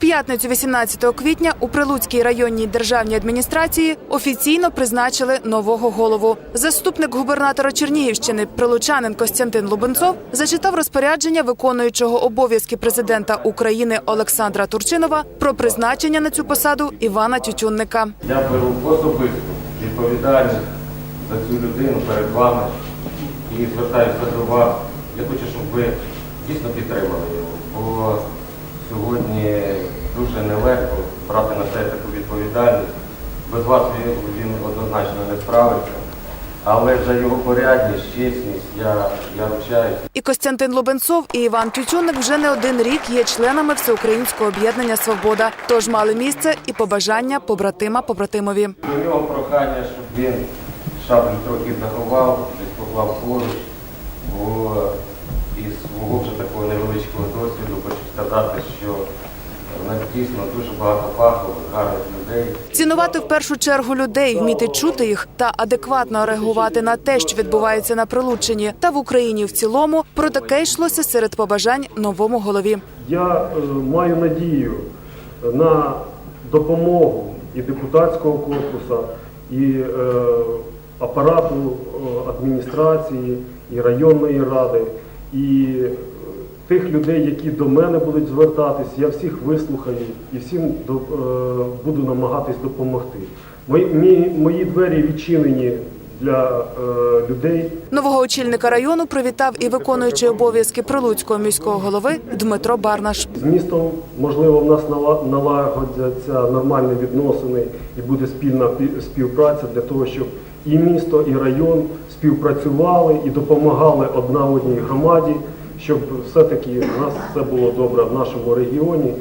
п'ятницю, 18 квітня, у Прилуцькій районній державній адміністрації офіційно призначили нового голову. Заступник губернатора Чернігівщини, прилучанин Костянтин Лубенцов, зачитав розпорядження виконуючого обов'язки президента України Олександра Турчинова про призначення на цю посаду Івана Тютюнника. Я беру особисту відповідальність за цю людину перед вами і звертаюся до вас. Я хочу, щоб ви дійсно підтримали його, бо сьогодні дуже нелегко брати на себе таку відповідальність. Без вас він, він однозначно не справиться. Але за його порядність, чесність я, я ручаюсь. І Костянтин Лубенцов і Іван Тютюнник вже не один рік є членами всеукраїнського об'єднання Свобода. Тож мали місце і побажання побратима побратимові. До нього прохання, щоб він шаблю трохи заховав, десь поклав поруч, бо із свого вже такого невеличкого досвіду хочу сказати, що дійсно дуже багато фахових, гарних людей. Цінувати в першу чергу людей, вміти чути їх та адекватно реагувати на те, що відбувається на Прилуччині та в Україні в цілому. Про таке йшлося серед побажань новому голові. Я е, маю надію на допомогу і депутатського корпусу, і е, апарату е, адміністрації, і районної ради, і тих людей, які до мене будуть звертатись, я всіх вислухаю і всім до- е, буду намагатись допомогти. Мої, мі- мої двері відчинені для е, людей, Нового очільника району привітав і виконуючий обов'язки прилуцького міського голови Дмитро Барнаш. З містом, можливо, в нас нала- налагодяться нормальні відносини і буде спільна пі- співпраця для того, щоб і місто, і район співпрацювали і допомагали одна одній громаді, щоб все-таки в нас все було добре в нашому регіоні.